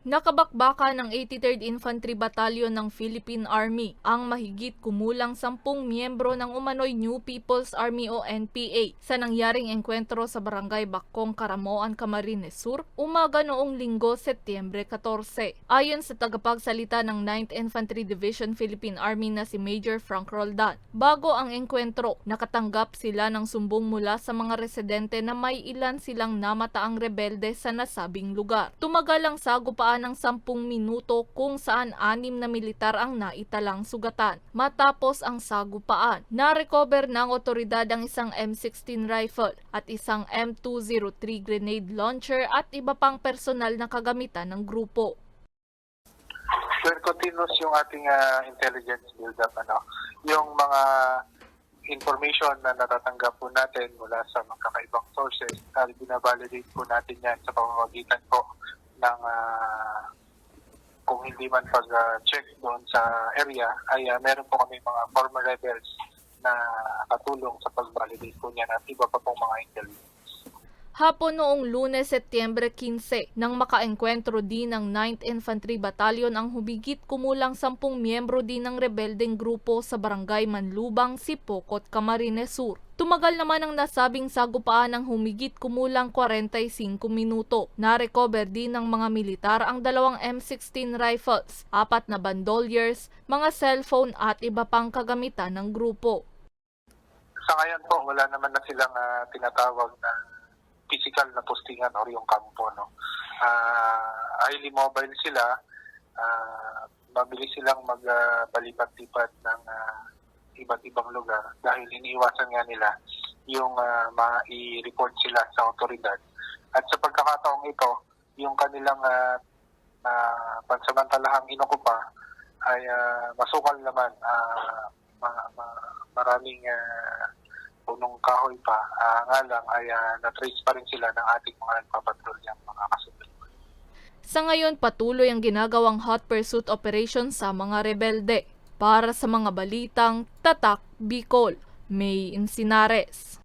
Nakabakbaka ng 83rd Infantry Battalion ng Philippine Army ang mahigit kumulang sampung miyembro ng umano'y New People's Army o NPA sa nangyaring engkwentro sa Barangay Bakong, Karamoan, Camarines Sur, umaga noong linggo, Setyembre 14. Ayon sa tagapagsalita ng 9th Infantry Division Philippine Army na si Major Frank Roldan, bago ang engkwentro, nakatanggap sila ng sumbong mula sa mga residente na may ilan silang namataang rebelde sa nasabing lugar. Tumagal ang sagupaan ng 10 minuto kung saan anim na militar ang naitalang sugatan. Matapos ang sagupaan, na-recover ng otoridad ang isang M16 rifle at isang M203 grenade launcher at iba pang personal na kagamitan ng grupo. Sir, continuous yung ating ah, intelligence build-up. Ano? Yung mga information na natatanggap po natin mula sa mga kakaibang sources, uh, binavalidate po natin yan sa pamamagitan po ng ah, kung hindi man pag-check doon sa area, ay ah, meron po kami mga former rebels na katulong sa pag-validate po niyan at iba pa pong mga intelligence. Hapon noong lunes, Setyembre 15, nang makaengkwentro din ng 9th Infantry Battalion ang humigit kumulang 10 miyembro din ng rebeldeng grupo sa barangay Manlubang, Sipokot, Camarines Sur. Tumagal naman ang nasabing sagupaan ng humigit kumulang 45 minuto. Na-recover din ng mga militar ang dalawang M16 rifles, apat na bandoliers, mga cellphone at iba pang kagamitan ng grupo. Sa ngayon po, wala naman na silang ah, tinatawag na physical na postingan or yung kampo. No? Ah, highly mobile sila, ah, mabilis silang magbalipat-lipat ng ah, iba't ibang lugar dahil iniiwasan nga nila yung ah, ma-report sila sa otoridad. At sa pagkakataong ito, yung kanilang ah, ah, pansamantalahang inukupa ay ah, masukal naman ah, ma- ma- maraming ah, punong kahoy pa. Ah, nga lang ay ah, na-trace pa rin sila ng ating mga nagpapatrulyang mga kasunod. Sa ngayon, patuloy ang ginagawang hot pursuit operation sa mga rebelde. Para sa mga balitang Tatak Bicol, May Insinares.